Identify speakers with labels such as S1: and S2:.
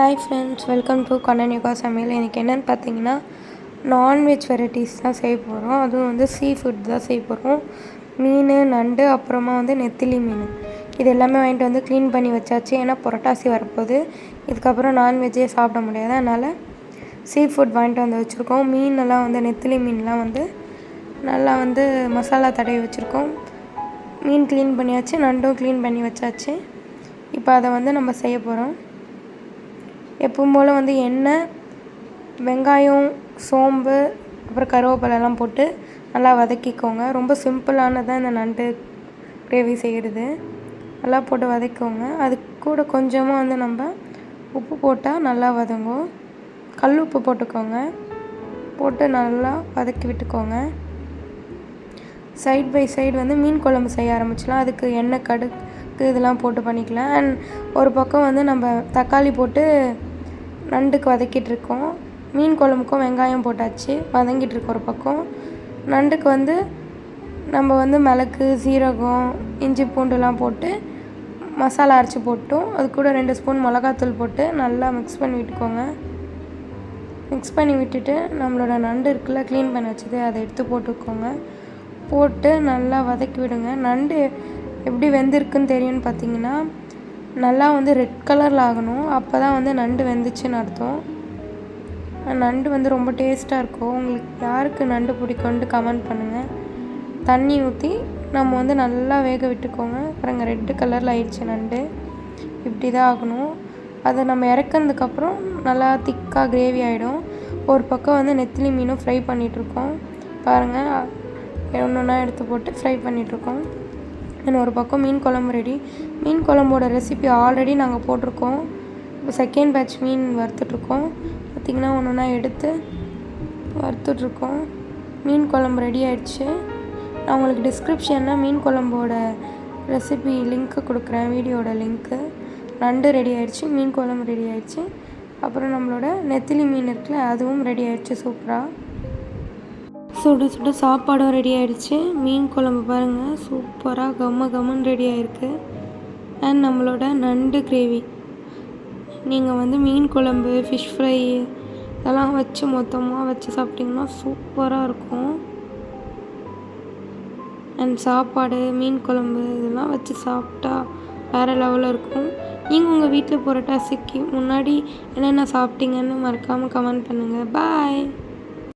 S1: Hi friends welcome to கண்ணனிகா சமையல் எனக்கு என்னென்னு பார்த்தீங்கன்னா நான்வெஜ் வெரைட்டிஸ் தான் செய்ய போகிறோம் அதுவும் வந்து சீ ஃபுட் தான் செய்ய போகிறோம் மீன் நண்டு அப்புறமா வந்து நெத்திலி மீன். இது எல்லாமே வாங்கிட்டு வந்து க்ளீன் பண்ணி வச்சாச்சு. ஏன்னா புரட்டாசி வரப்போகுது. இதுக்கப்புறம் நான்வெஜ்ஜே சாப்பிட முடியாது. அதனால் சீ ஃபுட் வாங்கிட்டு வந்து வச்சுருக்கோம். மீனெல்லாம் வந்து நெத்திலி மீன்லாம் வந்து நல்லா வந்து மசாலா தடவி வச்சுருக்கோம். மீன் க்ளீன் பண்ணியாச்சு. நண்டும் க்ளீன் பண்ணி வச்சாச்சு. இப்போ அதை வந்து நம்ம செய்ய போகிறோம் எப்பவும் போல் வந்து எண்ணெய் வெங்காயம் சோம்பு அப்புறம் கருவேப்பிலைலாம் போட்டு நல்லா வதக்கிக்கோங்க. ரொம்ப சிம்பிளானதான் இந்த நண்டு கிரேவி செய்கிறது நல்லா போட்டு வதக்கிக்கோங்க. அது கூட கொஞ்சமாக வந்து நம்ம உப்பு போட்டால் நல்லா வதங்கும். கல் உப்பு போட்டுக்கோங்க. போட்டு நல்லா வதக்கி விட்டுக்கோங்க. சைட் பை சைடு வந்து மீன் குழம்பு செய்ய ஆரம்பிச்சிடலாம். அதுக்கு எண்ணெய் கடுகு இதெல்லாம் போட்டு பண்ணிக்கலாம். அண்ட் ஒரு பக்கம் வந்து நம்ம தக்காளி போட்டு நண்டுக்கு வதக்கிட்டு இருக்கோம் மீன் குழம்புக்கும் வெங்காயம் போட்டாச்சு. வதங்கிட்டு இருக்கோம் ஒரு பக்கம். நண்டுக்கு வந்து நம்ம வந்து மிளகு சீரகம் இஞ்சி பூண்டுலாம் போட்டு மசாலா அரைச்சி போட்டோம். அது கூட ரெண்டு ஸ்பூன் மிளகாத்தூள் போட்டு நல்லா மிக்ஸ் பண்ணி விட்டுக்கோங்க. மிக்ஸ் பண்ணி விட்டுட்டு நம்மளோட நண்டு இருக்குல்ல க்ளீன் பண்ணி வச்சது அதை எடுத்து போட்டுக்கோங்க. போட்டு நல்லா வதக்கி விடுங்க. நண்டு எப்படி வெந்திருக்குன்னு தெரியும்னு பார்த்தீங்கன்னா நல்லா வந்து ரெட் கலரில் ஆகணும். அப்போ தான் வந்து நண்டு வெந்துச்சுன்னு அர்த்தம். நண்டு வந்து ரொம்ப டேஸ்ட்டாக இருக்கும் உங்களுக்கு யாருக்கு நண்டு பிடிக்கும்ன்ட்டு கமெண்ட் பண்ணுங்கள் தண்ணி ஊற்றி நம்ம வந்து நல்லா வேக விட்டுக்கோங்க. அப்புறங்க ரெட்டு கலரில் ஆயிடுச்சு நண்டு. இப்படி தான் ஆகணும். அதை நம்ம இறக்குனதுக்கப்புறம் நல்லா திக்காக கிரேவி ஆகிடும் ஒரு பக்கம் வந்து நெத்திலி மீனும் ஃப்ரை பண்ணிகிட்ருக்கோம் பாருங்கள் ஒன்று ஒன்றா எடுத்து போட்டு ஃப்ரை பண்ணிகிட்ருக்கோம் தென் ஒரு பக்கம் மீன் குழம்பு ரெடி மீன் குழம்போட ரெசிபி ஆல்ரெடி நாங்கள் போட்டிருக்கோம். இப்போ செகண்ட் பேட்ச் மீன் வறுத்துட்ருக்கோம். பார்த்திங்கன்னா ஒன்று ஒன்றா எடுத்து வறுத்துட்ருக்கோம். மீன் குழம்பு ரெடி ஆயிடுச்சு. நான் உங்களுக்கு டிஸ்கிரிப்ஷனில் மீன் குழம்போட ரெசிபி லிங்க்கு கொடுக்குறேன். வீடியோட லிங்க்கு நண்டு ரெடி ஆயிடுச்சு. மீன் குழம்பு ரெடி ஆயிடுச்சு. அப்புறம் நம்மளோட நெத்திலி மீன் இருக்குல்ல அதுவும் ரெடி ஆயிடுச்சு. சூப்பராக சுட சுட சாப்பாடும் ரெடி ஆகிடுச்சு மீன் குழம்பு பாருங்கள் சூப்பராக கம்ம கம்மன் ரெடி ஆகிருக்கு அண்ட் நம்மளோட நண்டு கிரேவி நீங்கள் வந்து மீன் குழம்பு ஃபிஷ் ஃப்ரை இதெல்லாம் வச்சு மொத்தமாக வச்சு சாப்பிட்டிங்கன்னா சூப்பராக இருக்கும். அண்ட் சாப்பாடு மீன் குழம்பு இதெல்லாம் வச்சு சாப்பிட்டா வேறு லெவலில் இருக்கும். நீங்கள் உங்கள் வீட்டில் புரட்டாசிக்கு முன்னாடி என்னென்ன சாப்பிட்டீங்கன்னு மறக்காமல் கமெண்ட் பண்ணுங்கள் பாய்